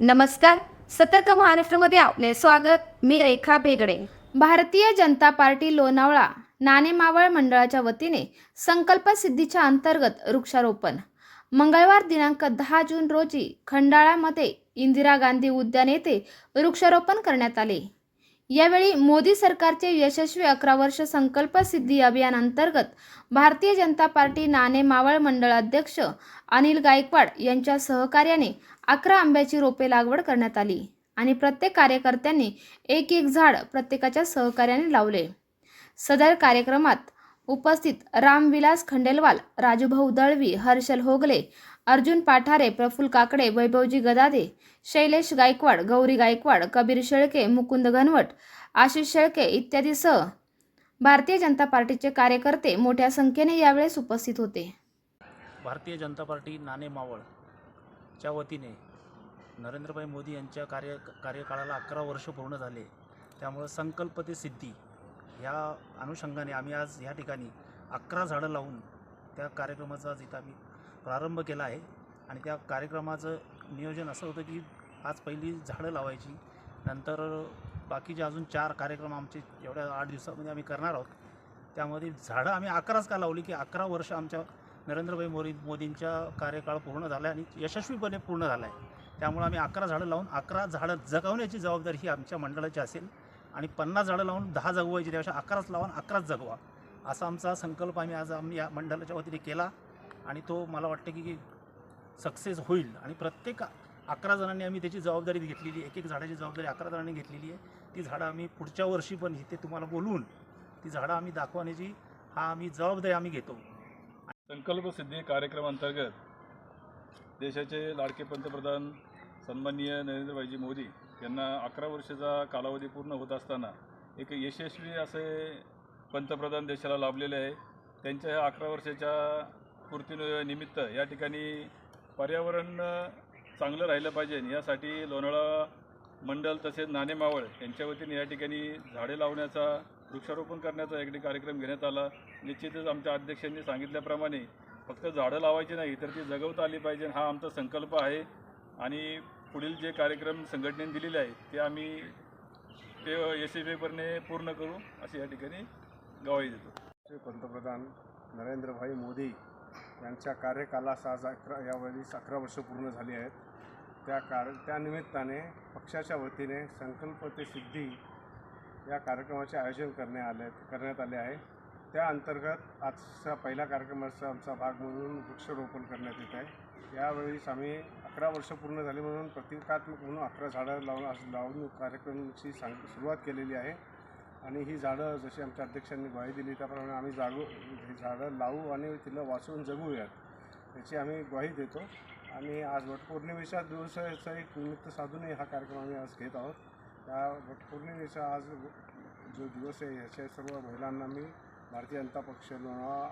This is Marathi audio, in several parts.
नमस्कार. सतर्क महाराष्ट्रमध्ये आपले स्वागत. मी रेखा बेगडे भारतीय जनता पार्टी लोणावळा नाणेमावळ मंडळाच्या वतीने संकल्प सिद्धीच्या अंतर्गत वृक्षारोपण. मंगळवार दिनांक दहा जून रोजी खंडाळामध्ये इंदिरा गांधी उद्यान येथे वृक्षारोपण करण्यात आले. यावेळी मोदी सरकारचे यशस्वी अकरा वर्ष संकल्प सिद्धी अभियान अंतर्गत भारतीय जनता पार्टी नाणे मावळ मंडळ अध्यक्ष अनिल गायकवाड यांच्या सहकार्याने अकरा आंब्याची रोपे लागवड करण्यात आली आणि प्रत्येक कार्यकर्त्यांनी एक एक झाड प्रत्येकाच्या सहकार्याने लावले. सदर कार्यक्रमात उपस्थित रामविलास खंडेलवाल राजूभाऊ दळवी हर्षल होगले अर्जुन पाठारे प्रफुल काकडे वैभवजी गदादे शैलेश गायकवाड गौरी गायकवाड कबीर शेळके मुकुंद घनवट आशिष शेळके इत्यादीसह भारतीय जनता पार्टीचे कार्यकर्ते मोठ्या संख्येने यावेळेस उपस्थित होते. भारतीय जनता पार्टी नाणे मावळच्या वतीने नरेंद्रभाई मोदी यांच्या कार्य कार्यकाळाला अकरा वर्ष पूर्ण झाले. त्यामुळं संकल्प ते सिद्धी ह्या अनुषंगाने आम्ही आज ह्या ठिकाणी अकरा झाडं लावून त्या कार्यक्रमाचा आज इथं आम्ही प्रारंभ केला आहे आणि त्या कार्यक्रमाचं नियोजन असं होतं की आज पहिली झाडं लावायची नंतर बाकीचे अजून चार कार्यक्रम आमचे एवढ्या आठ दिवसामध्ये आम्ही करणार आहोत त्यामध्ये झाडं आम्ही अकराच का लावली की अकरा वर्ष आमच्या नरेंद्रभाई मोदी मोदींच्या कार्यकाळ पूर्ण झाला आहे आणि यशस्वीपणे पूर्ण झाला आहे त्यामुळे आम्ही अकरा झाडं लावून अकरा झाडं जगवण्याची जबाबदारी ही आमच्या मंडळाची असेल आणि पन्नास झाडं लावून दहा जगवायची त्यापेक्षा अकराच लावून अकराच जगवा असा आमचा संकल्प आम्ही आज आम्ही या मंडळाच्या वतीने केला. आणि तो मला वाटतं की सक्सेस होईल. आणि प्रत्येक अकरा जणांनी आम्ही त्याची जबाबदारी घेतलेली एक एक झाडाची जबाबदारी अकरा जणांनी घेतलेली आहे. ती झाडं आम्ही पुढच्या वर्षी पण इथे तुम्हाला बोलवून ती झाडं आम्ही दाखवण्याची हा आम्ही जबाबदारी आम्ही घेतो. संकल्प सिद्धी कार्यक्रमांतर्गत देशाचे लाडके पंतप्रधान सन्माननीय नरेंद्रभाईजी मोदी यांना अकरा वर्षाचा कालावधी पूर्ण होत असताना एक यशस्वी असे पंतप्रधान देशाला लाभलेले आहे. त्यांच्या ह्या अकरा वर्षाच्या पूर्तीनिमित्त या ठिकाणी पर्यावरण चांगलं राहिलं पाहिजे यासाठी लोणावळा मंडल तसेच नाणे मावळ यांच्या वतीने या ठिकाणी झाडे लावण्याचा वृक्षारोपण करण्याचा एकडे कार्यक्रम घेण्यात आला. निश्चितच आमच्या अध्यक्षांनी सांगितल्याप्रमाणे फक्त झाडं लावायची नाही तर ती जगवता आली पाहिजे हा आमचा संकल्प आहे. आणि पुढील जे कार्यक्रम संघटनेने दिलेले आहे ते आम्ही ते यशस्वीपणे पूर्ण करू अशी या ठिकाणी गवाही देतो. पंतप्रधान नरेंद्रभाई मोदी यांच्या कार्यकालास आज अकरा यावेळीस अकरा वर्ष पूर्ण झाली आहेत. त्या कार त्यानिमित्ताने पक्षाच्या वतीने संकल्प ते सिद्धी या कार्यक्रमाचे आयोजन करण्यात आले करण्यात आले आहे. त्या अंतर्गत आजचा पहिल्या कार्यक्रमाचा आमचा भाग म्हणून वृक्षारोपण करण्यात येत आहे. यावेळीस आम्ही अकरा वर्ष पूर्ण झाली म्हणून प्रतिकात्मक म्हणून अकरा झाडं लावून लावून कार्यक्रमाची सांग सुरुवात केलेली आहे. आणि ही झाडं जशी आमच्या अध्यक्षांनी ग्वाही दिली त्याप्रमाणे आम्ही जागू ही झाडं लावू आणि तिला वाचवून जगूयात. याची आम्ही ग्वाही देतो. आणि आज वटपौर्णिमेच्या दिवसाचं एक निमित्त साधूनही हा कार्यक्रम आम्ही आज घेत आहोत. त्या वटपौर्णिमेचा आज जो दिवस आहे ह्याच्या सर्व महिलांना मी भारतीय जनता पक्ष लोणावळा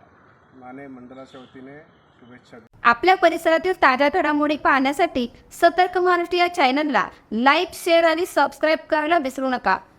नाणे मंडळाच्या वतीने शुभेच्छा देतो. आपल्या परिसरातील ताज्या घडामोडी पाहण्यासाठी सतर्क महाराष्ट्र या चॅनलला लाईक शेअर आणि सबस्क्राईब करायला विसरू नका.